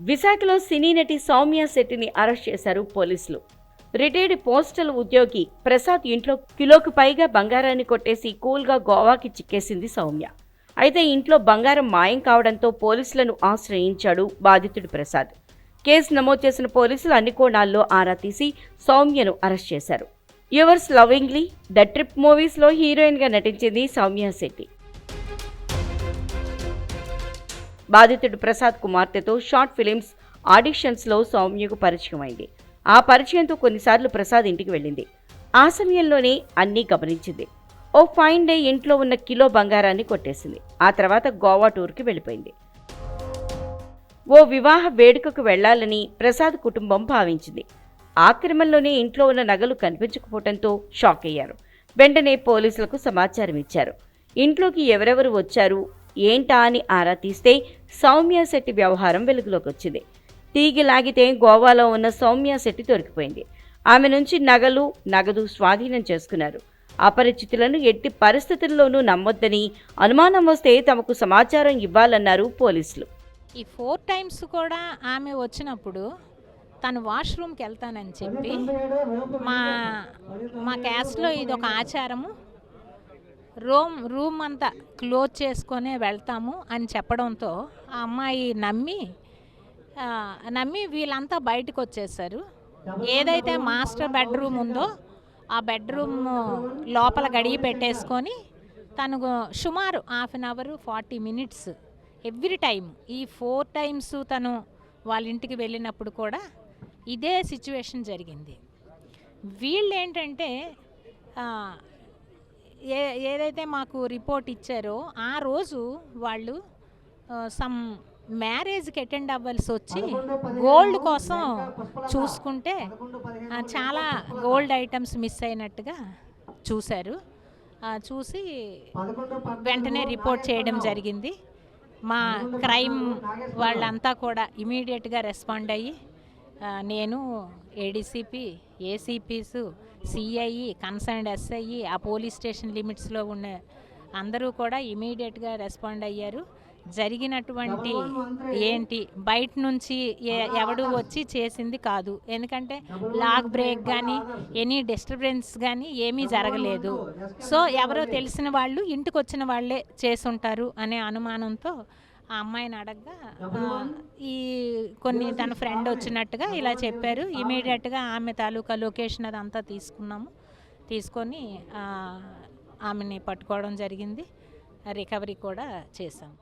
విశాఖలో సినీ నటి సౌమ్య శెట్టిని అరెస్ట్ చేశారు పోలీసులు. రిటైర్డ్ పోస్టల్ ఉద్యోగి ప్రసాద్ ఇంట్లో కిలోకు పైగా బంగారాన్ని కొట్టేసి కూల్గా గోవాకి చిక్కేసింది సౌమ్య. అయితే ఇంట్లో బంగారం మాయం కావడంతో పోలీసులను ఆశ్రయించాడు బాధితుడు ప్రసాద్. కేసు నమోదు చేసిన పోలీసులు అన్ని కోణాల్లో ఆరా తీసి సౌమ్యను అరెస్ట్ చేశారు. యువర్స్ లవింగ్లీ ద ట్రిప్ మూవీస్లో హీరోయిన్గా నటించింది సౌమ్య శెట్టి. బాధితుడు ప్రసాద్ కుమార్తెతో షార్ట్ ఫిలిమ్స్ ఆడిషన్స్లో సౌమ్యకు పరిచయం అయింది ఆ పరిచయంతో కొన్నిసార్లు ప్రసాద్ ఇంటికి వెళ్ళింది. ఆ సమయంలోనే అన్నీ గమనించింది. ఓ ఫైన్ డే ఇంట్లో ఉన్న కిలో బంగారాన్ని కొట్టేసింది. ఆ తర్వాత గోవా టూర్కి వెళ్ళిపోయింది. ఓ వివాహ వేడుకకు వెళ్ళాలని ప్రసాద్ కుటుంబం భావించింది. ఆ క్రమంలోనే ఇంట్లో ఉన్న నగలు కనిపించకపోవడంతో షాక్ అయ్యారు. వెంటనే పోలీసులకు సమాచారం ఇచ్చారు ఇంట్లోకి ఎవరెవరు వచ్చారు? ఏంటా అని ఆరా తీస్తే సౌమ్య శెట్టి వ్యవహారం వెలుగులోకి వచ్చింది. తీగి లాగితే గోవాలో ఉన్న సౌమ్య శెట్టి దొరికిపోయింది. ఆమె నుంచి నగలు నగదు స్వాధీనం చేసుకున్నారు. అపరిచితులను ఎట్టి పరిస్థితుల్లోనూ నమ్మొద్దని అనుమానం వస్తే తమకు సమాచారం ఇవ్వాలన్నారు పోలీసులు. ఈ ఫోర్ టైమ్స్ కూడా ఆమె వచ్చినప్పుడు తను వాష్రూమ్కి వెళ్తానని చెప్పి మా మా క్యాస్ట్లో ఇది ఒక ఆచారము. రూమ్ రూమ్ అంతా క్లోజ్ చేసుకునే వెళ్తాము అని చెప్పడంతో ఆ అమ్మాయి నమ్మి నమ్మి వీళ్ళంతా బయటకు వచ్చేసారు ఏదైతే మాస్టర్ బెడ్రూమ్ ఉందో ఆ బెడ్రూమ్ లోపల గడిగి పెట్టేసుకొని తను సుమారు half an hour forty minutes every time ఈ ఫోర్ టైమ్స్ తను వాళ్ళ ఇంటికి వెళ్ళినప్పుడు కూడా ఇదే సిచ్యువేషన్ జరిగింది. వీళ్ళు ఏంటంటే ఏ ఏదైతే మాకు రిపోర్ట్ ఇచ్చారో ఆ రోజు వాళ్ళు సమ్ మ్యారేజ్కి అటెండ్ అవ్వాల్సి వచ్చి గోల్డ్ కోసం చూసుకుంటే చాలా గోల్డ్ ఐటమ్స్ మిస్ అయినట్టుగా చూశారు. చూసి వెంటనే రిపోర్ట్ చేయడం జరిగింది. మా క్రైమ్ వాళ్ళంతా కూడా ఇమీడియట్గా రెస్పాండ్ అయ్యి నేను ADCP ACPs CI concerned SI ఆ పోలీస్ స్టేషన్ లిమిట్స్లో ఉన్న అందరూ కూడా ఇమీడియట్గా రెస్పాండ్ అయ్యారు. జరిగినటువంటి ఏంటి? బయట నుంచి ఎవడు వచ్చి చేసింది కాదు. ఎందుకంటే లాక్ బ్రేక్ కానీ ఎనీ డిస్టర్బెన్స్ కానీ ఏమీ జరగలేదు. సో ఎవరో తెలిసిన వాళ్ళు ఇంటికి వచ్చిన వాళ్ళే చేసుంటారు అనే అనుమానంతో ఆ అమ్మాయిని అడగగా ఈ కొన్ని తన ఫ్రెండ్ వచ్చినట్టుగా ఇలా చెప్పారు. ఇమీడియట్గా ఆమె తాలూకా లొకేషన్ అదంతా తీసుకున్నాము. తీసుకొని ఆమెని పట్టుకోవడం జరిగింది. రికవరీ కూడా చేసాం